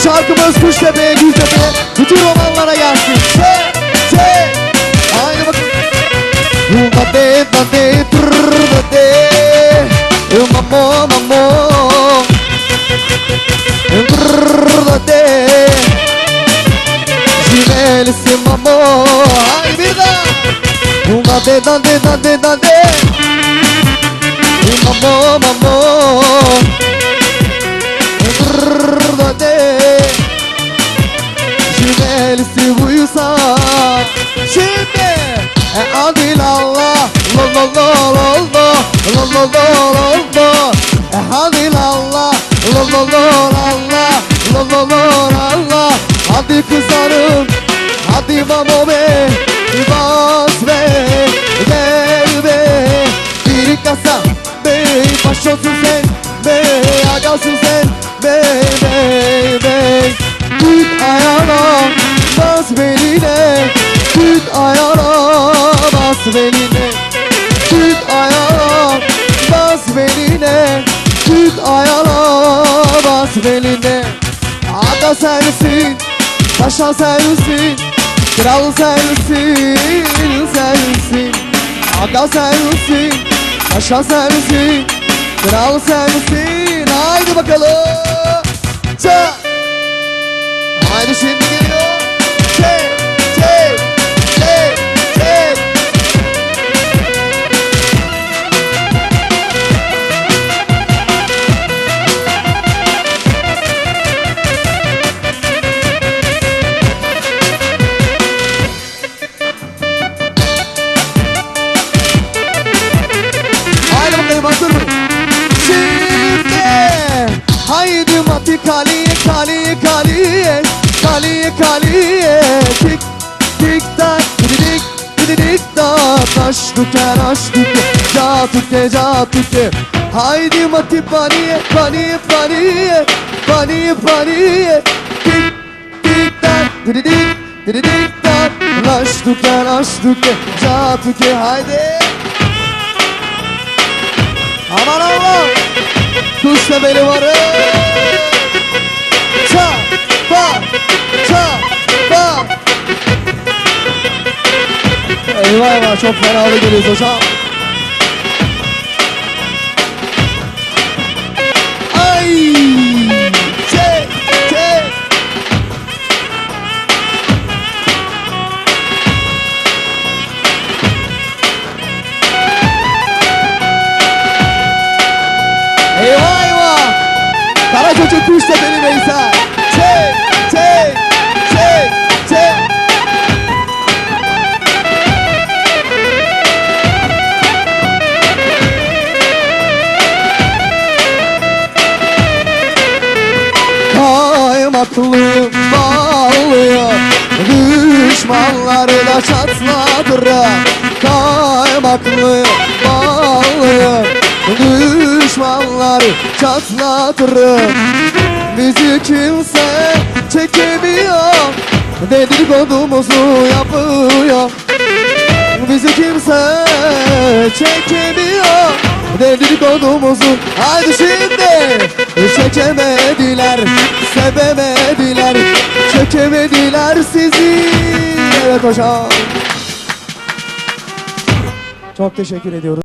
Gidiyoruz Kuştepe'ye, Gültepe'ye. Bütün romanlara gelsin. Çek, çek. Haydi bakın. Dade, dade, trrr, dade. Mamo, mamo. Trrr, dade. Civelisi mamo. Haydi bir daha. Dade, dade, dade, dade. Mamo, mamo. Allah lo lo Allah Hadi kızlarım Hadi mamo be. Bas be Gel be. Bir kasa be Başlasın sen be Agasın sen be be be. Tut ayağına bas beline Tut ayağına bas beline beline Ada sensin, paşa sensin Kral sensin, sensin. Aga sensin, paşa sensin Kral sensin. Haydi bakalım. Çak Haydi şimdi geliyor. Haydi bakalım. Hazır mı? Şimdi. Haydi mati kaliye kaliye kaliye. Kaliye kaliye. Tik tik tak Didik didik da Taş tüker aş tüker Ca tüke ca tüke. Haydi mati paniye paniye paniye. Paniye paniye. Tik tik tak Didik didik da Taş tüker aş tüke. Ca tüke haydi Kuşla beni varım Çak bak Çak bak Eyvah eyvah çok fenalı geliyoruz hocam Çocuk kuşla beni Veysel Çek çek çek çek. Kaymaklı bağlıyor. Düşmanları da çatlatır Kaymaklı bağlıyor çatlatır Bizi kimse çekemiyor. Dedikodumuzu yapıyor. Bizi kimse çekemiyor. Dedikodumuzu Haydi şimdi. Çekemediler Sevemediler Çekemediler sizi. Evet hocam. Çok teşekkür ediyoruz